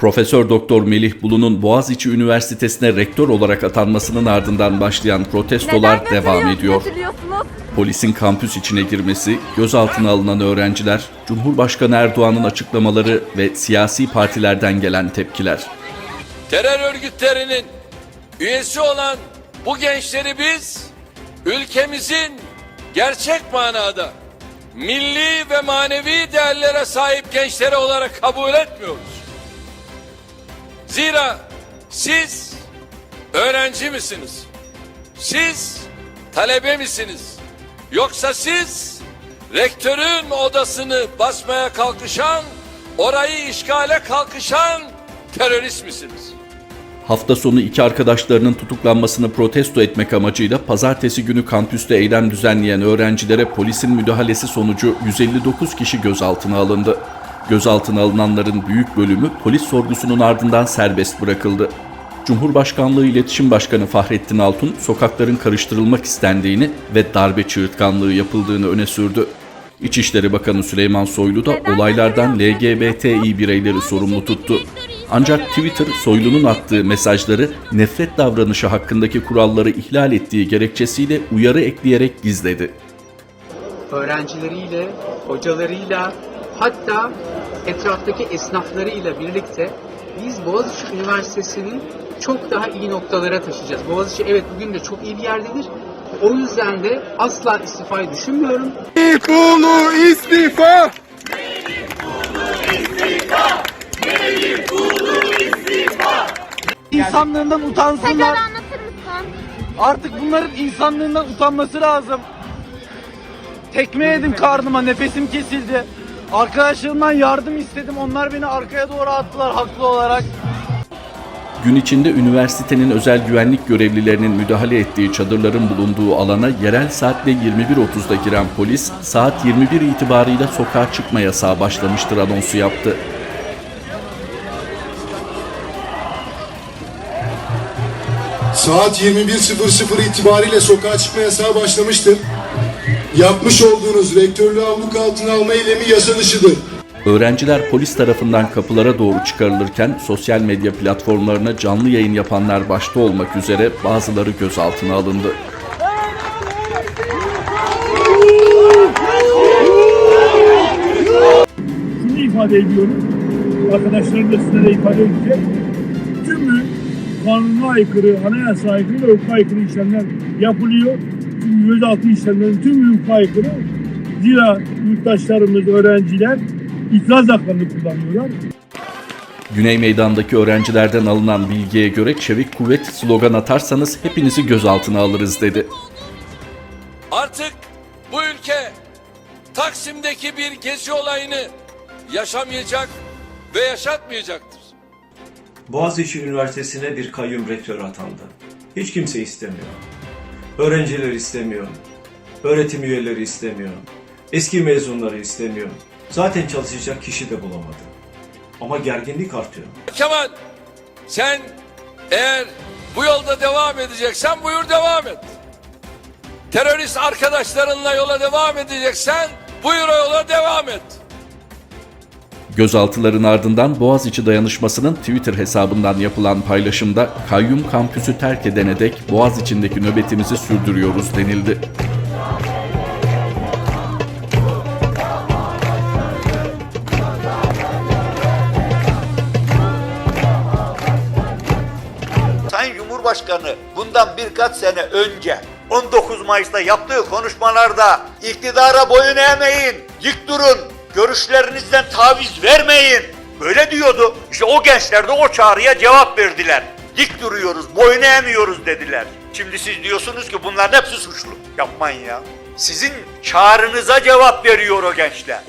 Profesör Doktor Melih Bulu'nun Boğaziçi Üniversitesi'ne rektör olarak atanmasının ardından başlayan protestolar Neden devam ediyor. Polisin kampüs içine girmesi, gözaltına alınan öğrenciler, Cumhurbaşkanı Erdoğan'ın açıklamaları ve siyasi partilerden gelen tepkiler. terör örgütlerinin üyesi olan bu gençleri biz ülkemizin gerçek manada milli ve manevi değerlere sahip gençleri olarak kabul etmiyoruz. Zira siz öğrenci misiniz? Siz talebe misiniz? Yoksa siz rektörün odasını basmaya kalkışan, orayı işgale kalkışan terörist misiniz? Hafta sonu iki arkadaşlarının tutuklanmasını protesto etmek amacıyla pazartesi günü kampüste eylem düzenleyen öğrencilere polisin müdahalesi sonucu 159 kişi gözaltına alındı. Gözaltına alınanların büyük bölümü polis sorgusunun ardından serbest bırakıldı. Cumhurbaşkanlığı İletişim Başkanı Fahrettin Altun sokakların karıştırılmak istendiğini ve darbe çığırtkanlığı yapıldığını öne sürdü. İçişleri Bakanı Süleyman Soylu da olaylardan? LGBTİ bireyleri sorumlu tuttu. Ancak Twitter Soylu'nun attığı mesajları nefret davranışı hakkındaki kuralları ihlal ettiği gerekçesiyle uyarı ekleyerek gizledi. öğrencileriyle, hocalarıyla, hatta etraftaki esnaflarıyla birlikte biz Boğaziçi Üniversitesi'ni çok daha iyi noktalara taşıyacağız. Boğaziçi evet bugün de çok iyi bir yerdedir. O yüzden de asla istifayı düşünmüyorum. Kulu istifa! İnsanlığından Tekrar utansınlar. anlatır mısın? Artık bunların insanlığından utanması lazım. Tekme yedim karnıma, nefesim kesildi. Arkadaşlarımdan yardım istedim. Onlar beni arkaya doğru attılar haklı olarak. Gün içinde üniversitenin özel güvenlik görevlilerinin müdahale ettiği çadırların bulunduğu alana yerel saatle 21.30'da giren polis saat 21 itibarıyla sokağa çıkma yasağı başlamıştır anonsu yaptı. Saat 21.00 itibariyle sokağa çıkma yasağı başlamıştır. Yapmış olduğunuz rektörlüğü abluk altına alma eylemi yasa dışıdır. Öğrenciler polis tarafından kapılara doğru çıkarılırken sosyal medya platformlarına canlı yayın yapanlar başta olmak üzere bazıları gözaltına alındı. şunu ifade ediyorum. Arkadaşlarım da size de ifade edecek. Tümü kanuna aykırı, anayasa aykırı ve hukuka aykırı işlemler yapılıyor. Çünkü gözaltı işlemlerinin tümü hukuka aykırı. Zira yurttaşlarımız, öğrenciler iflas haklarını kullanıyorlar. Güney Meydan'daki öğrencilerden alınan bilgiye göre çevik kuvvet slogan atarsanız hepinizi gözaltına alırız dedi. Artık bu ülke Taksim'deki bir gezi olayını yaşamayacak ve yaşatmayacaktır. Boğaziçi Üniversitesi'ne bir kayyum rektör atandı. Hiç kimse istemiyor. Öğrenciler istemiyor. Öğretim üyeleri istemiyor. Eski mezunları istemiyor. Zaten çalışacak kişi de bulamadı. Ama gerginlik artıyor. Kemal sen eğer bu yolda devam edeceksen buyur devam et. Terörist arkadaşlarınla yola devam edeceksen buyur yola devam et. Gözaltıların ardından Boğaziçi Dayanışması'nın Twitter hesabından yapılan paylaşımda kayyum kampüsü terk edene dek Boğaziçi'ndeki nöbetimizi sürdürüyoruz denildi. Sayın Cumhurbaşkanı bundan birkaç sene önce 19 Mayıs'ta yaptığı konuşmalarda iktidara boyun eğmeyin, dik durun, görüşlerinizden taviz vermeyin. Böyle diyordu. İşte o gençler de o çağrıya cevap verdiler. Dik duruyoruz, boyun eğmiyoruz dediler. Şimdi siz diyorsunuz ki bunların hepsi suçlu. Yapmayın ya. Sizin çağrınıza cevap veriyor o gençler.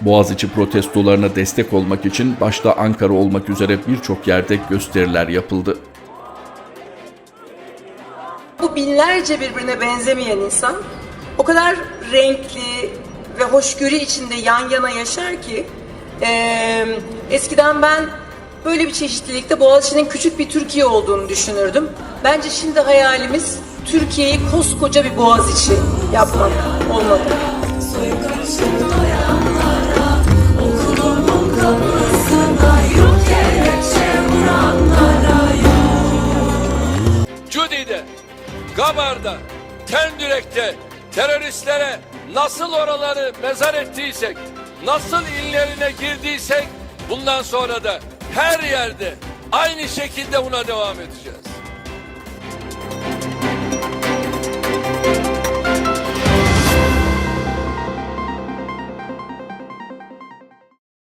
Boğaziçi protestolarına destek olmak için başta Ankara olmak üzere birçok yerde gösteriler yapıldı. Bu binlerce birbirine benzemeyen insan o kadar renkli ve hoşgörü içinde yan yana yaşar ki e, eskiden ben böyle bir çeşitlilikte Boğaziçi'nin küçük bir Türkiye olduğunu düşünürdüm. Bence şimdi hayalimiz Türkiye'yi koskoca bir Boğaziçi yapmak olmalı. Judy'de, Gabar'da, Tendürek'te teröristlere nasıl oraları mezar ettiysek, nasıl illerine girdiysek bundan sonra da her yerde aynı şekilde buna devam edeceğiz.